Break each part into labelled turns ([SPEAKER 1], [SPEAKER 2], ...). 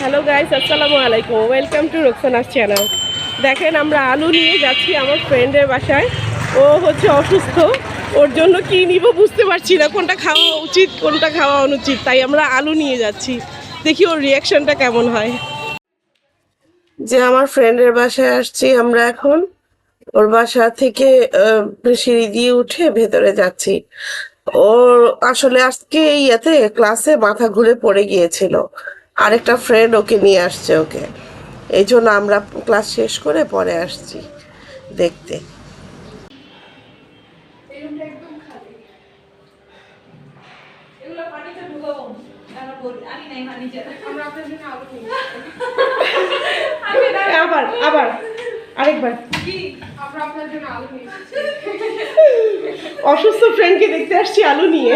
[SPEAKER 1] Hello guys আসসালামু আলাইকুম welcome to রোকসানার channel দেখেন, আমরা আলু নিয়ে যাচ্ছি আমার ফ্রেন্ডের বাসায়। ও হচ্ছে অসুস্থ। ওর জন্য কি নিব বুঝতে পারছি না। কোনটা খাওয়া উচিত, কোনটা খাওয়া অনুচিত। তাই আমরা আলু নিয়ে যাচ্ছি। দেখি ওর রিয়াকশনটা কেমন হয়। যে আমার ফ্রেন্ডের বাসায় আসছি আমরা এখন। ওর বাসা থেকে সিঁড়ি দিয়ে উঠে ভেতরে যাচ্ছি। ওর আসলে আজকে ইয়াতে ক্লাসে মাথা ঘুরে পড়ে গিয়েছিল। আরেকটা ফ্রেন্ড ওকে নিয়ে আসছে ওকে। এই জন্য আমরা ক্লাস শেষ করে পরে আসছি দেখতে। আবার আবার আরেকবার। অসুস্থ ফ্রেন্ডকে দেখতে আসছি আলু নিয়ে।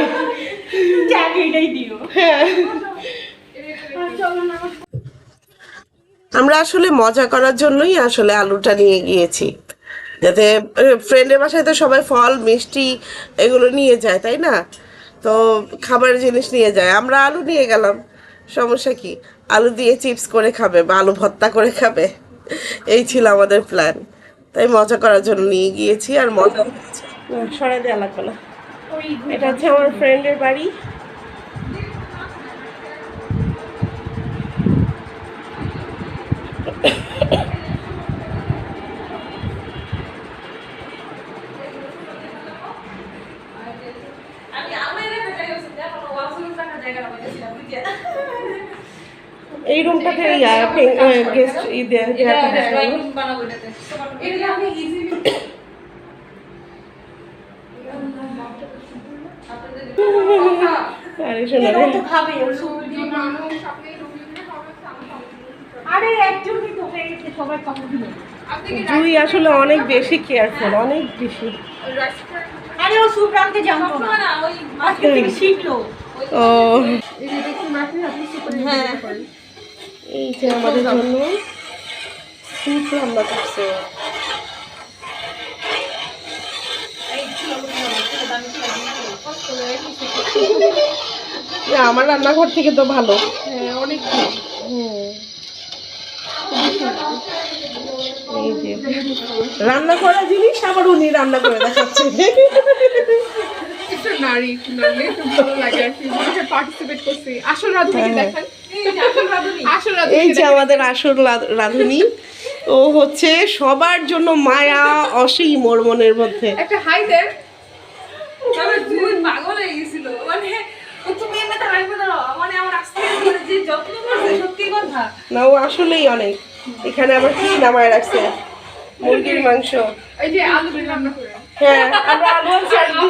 [SPEAKER 2] এটাই দিও
[SPEAKER 1] হ্যাঁ। আমরা আসলে মজা করার জন্যই আসলে আলুটা নিয়ে গিয়েছি। যাতে ফ্রেন্ডের বাসায় তো সবাই ফল, মিষ্টি এগুলো নিয়ে যায়, তাই না? তো খাবারের জিনিস নিয়ে যায়। আমরা আলু নিয়ে গেলাম। সমস্যা কি? আলু দিয়ে চিপস করে খাবে বা আলু ভর্তা করে খাবে। এই ছিল আমাদের প্ল্যান তাই মজা করার জন্য নিয়ে গিয়েছি আর মজা সরাই দেওয়া এটা হচ্ছে আমার ফ্রেন্ডের বাড়ি। এই রুমটাতে গেস্ট আরে শোনা রে।
[SPEAKER 3] আরে একজনই তো হয়ে গেছে সবাই কথা দিল
[SPEAKER 2] আপনি কি
[SPEAKER 1] জুই আসলে অনেক বেশি কেয়ারফুল অনেক বেশি।
[SPEAKER 3] আরে ও সুপ রাখতে জানতো না। আজকে থেকে শিখলো।
[SPEAKER 1] ও।
[SPEAKER 3] হ্যাঁ।
[SPEAKER 1] এই যে আমাদের জন্য স্যুপ রান্না করছে আমার রান্নাঘর থেকে তো ভালো।
[SPEAKER 2] হ্যাঁ অনেক
[SPEAKER 1] রান্না করা জিনিস আবার উনি রান্না করে দেখাচ্ছে
[SPEAKER 2] একটা নারী নারী ভালো লাগে আর কি পার্টিসিপেট করছে। আসল রাধুনিকে
[SPEAKER 1] হ্যাঁ।
[SPEAKER 2] দেখেন।
[SPEAKER 1] এই যে আমাদের আসল রাঁধুনি ও হচ্ছে সবার জন্য মায়া অসীম ওর মনের মধ্যে।
[SPEAKER 2] একটা হাই দেন
[SPEAKER 4] আমার দুই পাগল হয়ে গেছিল। মানে তুমি মানে আমার আস্তে আস্তে যে যত্ন করছে সত্যি কথা?
[SPEAKER 1] না ও আসলেই অনেক। এখানে আবার কি নামায় রাখছে? মুরগির মাংস।
[SPEAKER 2] এই যে আলু রান্না করে।
[SPEAKER 1] হ্যাঁ আমরা আলু
[SPEAKER 2] আলু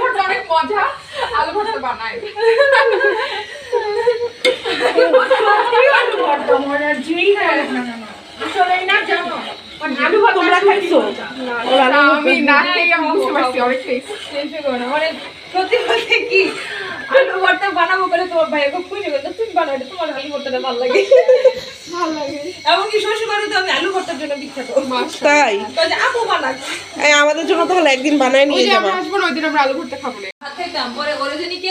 [SPEAKER 2] ভর্তা অনেক মজা। আলু ভর্তা
[SPEAKER 1] তোমরা খাইছো?
[SPEAKER 2] আমি না খেয়ে বুঝতে পারছি অনেক
[SPEAKER 4] সত্যি কি? আলু ভর্তা বানাবো করে তোমার ভাই খুব খুশি করতো তুমি বানাও তোমার আলু ভর্তাটা ভালো লাগে।
[SPEAKER 2] ভালো লাগে।
[SPEAKER 4] এমনকি আমি আলু ভর্তার জন্য বিখ্যাত
[SPEAKER 1] তাই?
[SPEAKER 4] তো যে আপু বানাক।
[SPEAKER 1] এই আমাদের জন্য তাহলে একদিন বানায় নিয়ে যাব।
[SPEAKER 2] আমরা আসব না ওই দিন আমরা আলু ভর্তা খাব না।
[SPEAKER 4] ভাত খাইতাম পরে ওরে জানি কি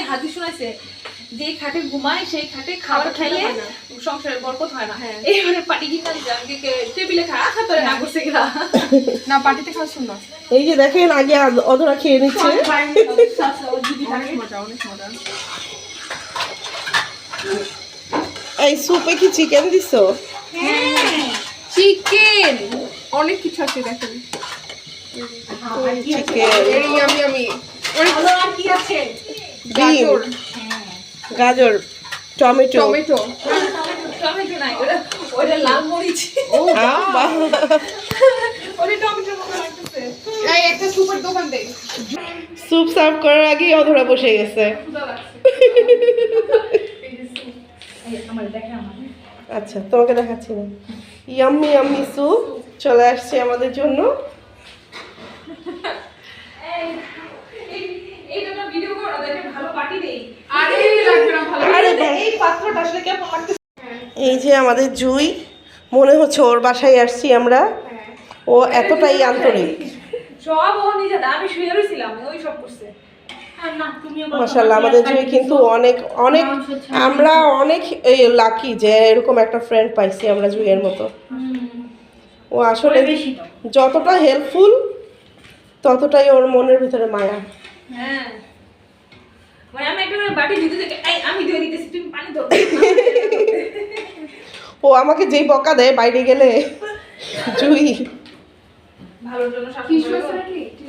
[SPEAKER 4] যে খাটে ঘুমায় সেই খাটে খাবার খাইলে সংসারের বরকত হয় না। এইবারে পাটি কিনা টেবিলে না করছে কিনা?
[SPEAKER 2] না পার্টিতে খাওয়া
[SPEAKER 1] এই যে দেখেন আগে আদ- অধরা খেয়ে নিচ্ছে।
[SPEAKER 2] অনেক মজা অনেক মজা।
[SPEAKER 1] এই স্যুপে কি চিকেন দিছো?
[SPEAKER 2] চিকেন অনেক কিছু আছে দেখেন। গাজর।
[SPEAKER 1] গাজর টমেটো।
[SPEAKER 2] টমেটো।
[SPEAKER 4] টমেটো নাই ওটা ওটা লাল মরিচ।
[SPEAKER 1] বাহ।
[SPEAKER 4] ওটা টমেটোর লাগতেছে।
[SPEAKER 2] এই একটা সুপার দোকান দেই
[SPEAKER 1] স্যুপ সার্ভ করার আগেই অধরা বসে গেছে। আচ্ছা তোমাকে দেখাচ্ছি না। ইয়াম্মি ইয়াম্মি স্যুপ চলে আসছে আমাদের জন্য।
[SPEAKER 2] আরে লাগবে না ভালো
[SPEAKER 1] আরে দেখ,
[SPEAKER 4] এই পাত্রটা আসলে কেমন লাগতেছে?
[SPEAKER 1] এই যে আমাদের জুই মনে হচ্ছে ওর বাসায় আসছি আমরা। ও এতটাই আন্তরিক।
[SPEAKER 4] সব ও নিজে আমি শুয়ে রয়েছিলাম ওই সব করছে।
[SPEAKER 1] মাসাল্লাহ আমাদের জুই কিন্তু অনেক অনেক আমরা অনেক লাকি যে এরকম একটা ফ্রেন্ড পাইছি আমরা জুইয়ের মতো। ও আসলে যতটা হেল্পফুল ততটাই ওর মনের ভিতরে মায়া।
[SPEAKER 4] হ্যাঁ। মানে আমি একটা করে বাটি দিতে থেকে এই আমি দিয়ে দিতেছি তুমি পানি দাও।
[SPEAKER 1] ও আমাকে যেই বকা দেয় বাইরে গেলে জুই।
[SPEAKER 4] জন্য সব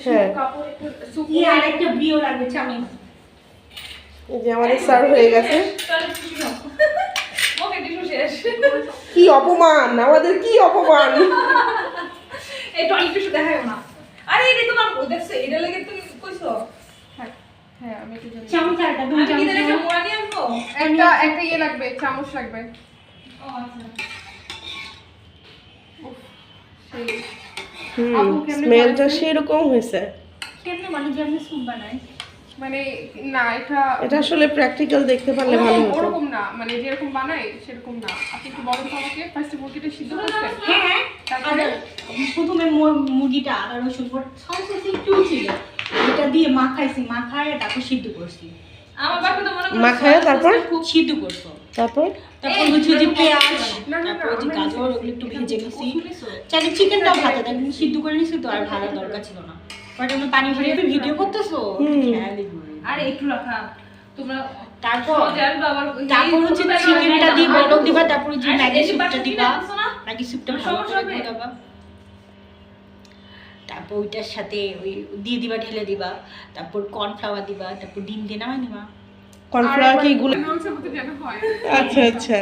[SPEAKER 1] হ্যাঁ।
[SPEAKER 2] কাপড় একটু সুপ
[SPEAKER 3] আর একটা বিও লাগবে চামি।
[SPEAKER 1] এই যে আমাদের সার্ভ হয়ে গেছে। কি অপমান আমাদের কি অপমান?
[SPEAKER 4] এই টয়লেট না। আরে এটা তোমার ও দেখছ এটা লেগে তুমি কইছো?
[SPEAKER 2] হ্যাঁ আমি একটু জানি।
[SPEAKER 3] চামচ আর একটা তুমি
[SPEAKER 4] আমি কি একটা মোড়া নিয়ে আনব?
[SPEAKER 2] একটা একটা ইয়ে লাগবে চামচ লাগবে।
[SPEAKER 4] ও আচ্ছা।
[SPEAKER 2] সেই
[SPEAKER 1] হুম
[SPEAKER 2] আপু কেমনে
[SPEAKER 1] স্মেলটা সেরকম হয়েছে।
[SPEAKER 3] কেমনে মানে যেমনি স্যুপ বানায়
[SPEAKER 2] মানে না এটা
[SPEAKER 1] এটা আসলে প্র্যাকটিক্যাল দেখতে পারলে ভালো
[SPEAKER 2] ওরকম-
[SPEAKER 1] হতো।
[SPEAKER 2] ওরকম না। মানে যেরকম বানাই সেরকম না। আপনি একটু বলেন তো আমাকে ফার্স্টে মুরগিটা সিদ্ধ করছেন
[SPEAKER 3] হ্যাঁ হ্যাঁ
[SPEAKER 2] তারপরে?
[SPEAKER 3] প্রথমে মুর- মুরগিটা আদা রসুন পর সস একটু ছিল দিয়ে মাখাইছি মাখায় তারপর সিদ্ধ করছি।
[SPEAKER 4] আমার বাপে তো মনে
[SPEAKER 1] মাখায় তারপর?
[SPEAKER 3] খুব সিদ্ধ করছ
[SPEAKER 1] তারপর?
[SPEAKER 3] তারপর হচ্ছে যে পেঁয়াজ তারপর যে গাজর ওগুলো একটু ভেজে নিছি। চাইলে চিকেনটাও ভাতে দেন সিদ্ধ করে নিছি তো আর ভাজার দরকার ছিল না। বাট আমি পানি ভরে তুমি ভিডিও করতেছো।
[SPEAKER 4] আরে একটু রাখা। তোমরা
[SPEAKER 3] তারপর? তারপর হচ্ছে চিকেনটা দিয়ে বলক দিবা তারপর যে ম্যাগি স্যুপটা দিবা। ম্যাগি স্যুপটা ভালো করে
[SPEAKER 4] হবে?
[SPEAKER 3] ঘোরাবা তারপর ওইটার সাথে ওই দিয়ে দিবা ঢেলে দিবা তারপর কর্নফ্লাওয়ার দিবা তারপর ডিম দিয়ে নামাই নিবা।
[SPEAKER 1] কর্নফ্লাওয়ার কি গুলো
[SPEAKER 2] হয়
[SPEAKER 1] আচ্ছা আচ্ছা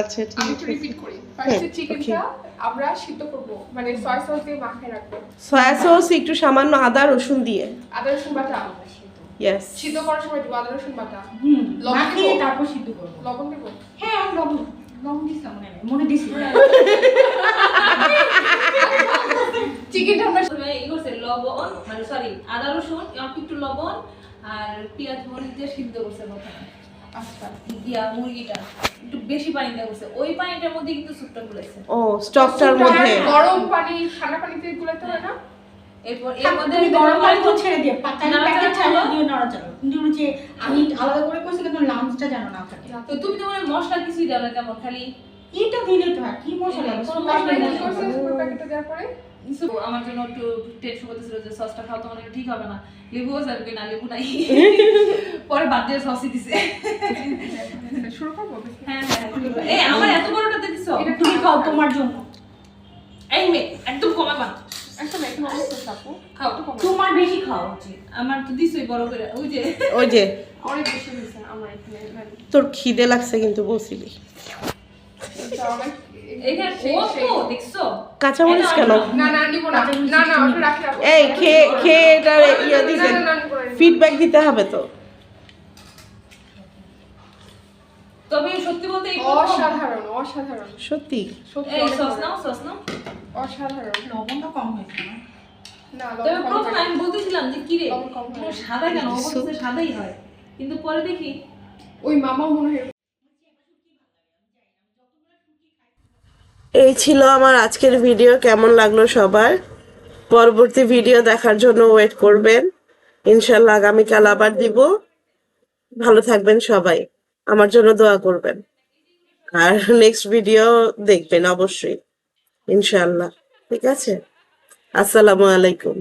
[SPEAKER 1] আচ্ছা ঠিক আছে।
[SPEAKER 2] রিপিট করি। ফার্স্টে
[SPEAKER 1] হ্যাঁ,
[SPEAKER 2] চিকেনটা আমরা সিদ্ধ করব মানে সয়া সস দিয়ে মাখিয়ে রাখব।
[SPEAKER 1] সয়া সস একটু সামান্য আদা রসুন দিয়ে।
[SPEAKER 2] আদা রসুন বাটা।
[SPEAKER 1] ইয়েস
[SPEAKER 2] সিদ্ধ করার সময় দিব আদা রসুন বাটা।
[SPEAKER 3] হুম
[SPEAKER 2] লবণ
[SPEAKER 3] মাখিয়ে তারপর সিদ্ধ করব।
[SPEAKER 2] লবণ দিব?
[SPEAKER 3] হ্যাঁ আমি লবণ লবণ দিছিলাম মনে মনে দিছি
[SPEAKER 2] চিকেনটা আমরা
[SPEAKER 4] প্রথমে ই করছে লবণ মানে সরি আদা রসুন অল্প একটু লবণ আর পেঁয়াজ মরিচ দিয়ে সিদ্ধ করছে প্রথমে।
[SPEAKER 2] আচ্ছা।
[SPEAKER 4] দিয়া মুরগিটা একটু বেশি পানি দেওয়া করছে। ওই পানিটার মধ্যে কিন্তু স্যুপটা গুলাইছে।
[SPEAKER 1] ও স্টকটার মধ্যে।
[SPEAKER 2] গরম পানি ঠান্ডা পানিতে গুলাতে হয় না?
[SPEAKER 4] এরপর এর মধ্যে
[SPEAKER 3] তুমি গরম পানি তো ছেড়ে দিয়ে প্যাকেট কিন্তু যে আমি আলাদা করে করছি কিন্তু লাঞ্চটা যেন না
[SPEAKER 4] তো তুমি তো মানে মশলা কিছুই দাও না তেমন খালি
[SPEAKER 3] এটা দিলে তো কি মশলা
[SPEAKER 2] প্যাকেটে দেওয়ার পরে?
[SPEAKER 4] আমার জন্য একটু টেনশন করতেছিল যে সসটা খাওয়া তো অনেক ঠিক হবে না। লেবুও যাবে না লেবু নাই। পরে বাদ দিয়ে সসই দিছে।
[SPEAKER 2] শুরু করব?
[SPEAKER 4] হ্যাঁ হ্যাঁ এই আমার এত বড়টাতে দিছো?
[SPEAKER 2] এটা
[SPEAKER 3] তুমি খাও। তোমার জন্য।
[SPEAKER 4] এই মে একদম কমাবা
[SPEAKER 3] তোমার বেশি খাওয়া উচিত।
[SPEAKER 4] আমার তো দিছই বড় করে। ওই যে।
[SPEAKER 1] ওই যে।
[SPEAKER 2] অনেক বেশি হয়েছে আমার
[SPEAKER 1] তোর খিদে লাগছে কিন্তু বলছিলি। কাঁচামরিচ কেন?
[SPEAKER 4] অন্য।
[SPEAKER 2] না না নিব না। না না ওটা রাখি রাখো।
[SPEAKER 1] এই খেয়ে খেয়ে এটা ইয়ে। ফিডব্যাক দিতে। হবে তো।
[SPEAKER 4] তবে সত্যি বলতে
[SPEAKER 2] অসাধারণ অসাধারণ।
[SPEAKER 1] সত্যি?
[SPEAKER 2] সত্যি
[SPEAKER 4] সস নাও সস নাও।
[SPEAKER 2] অসাধারণ।
[SPEAKER 3] লবণটা কম হয়েছে না?
[SPEAKER 4] তবে প্রথম আমি বলতেছিলাম যে। সাদা কেন? সাদাই হয়। কিন্তু পরে দেখি
[SPEAKER 2] ওই মামা মনে হয়
[SPEAKER 1] এই ছিল আমার আজকের ভিডিও কেমন লাগল সবার? পরবর্তী ভিডিও দেখার জন্য ওয়েট করবেন। ইনশাল্লাহ আগামীকাল আবার দিব। ভালো থাকবেন সবাই। আমার জন্য দোয়া করবেন। আর নেক্সট ভিডিও দেখবেন অবশ্যই। ইনশাল্লাহ ঠিক আছে? আসসালামু আলাইকুম।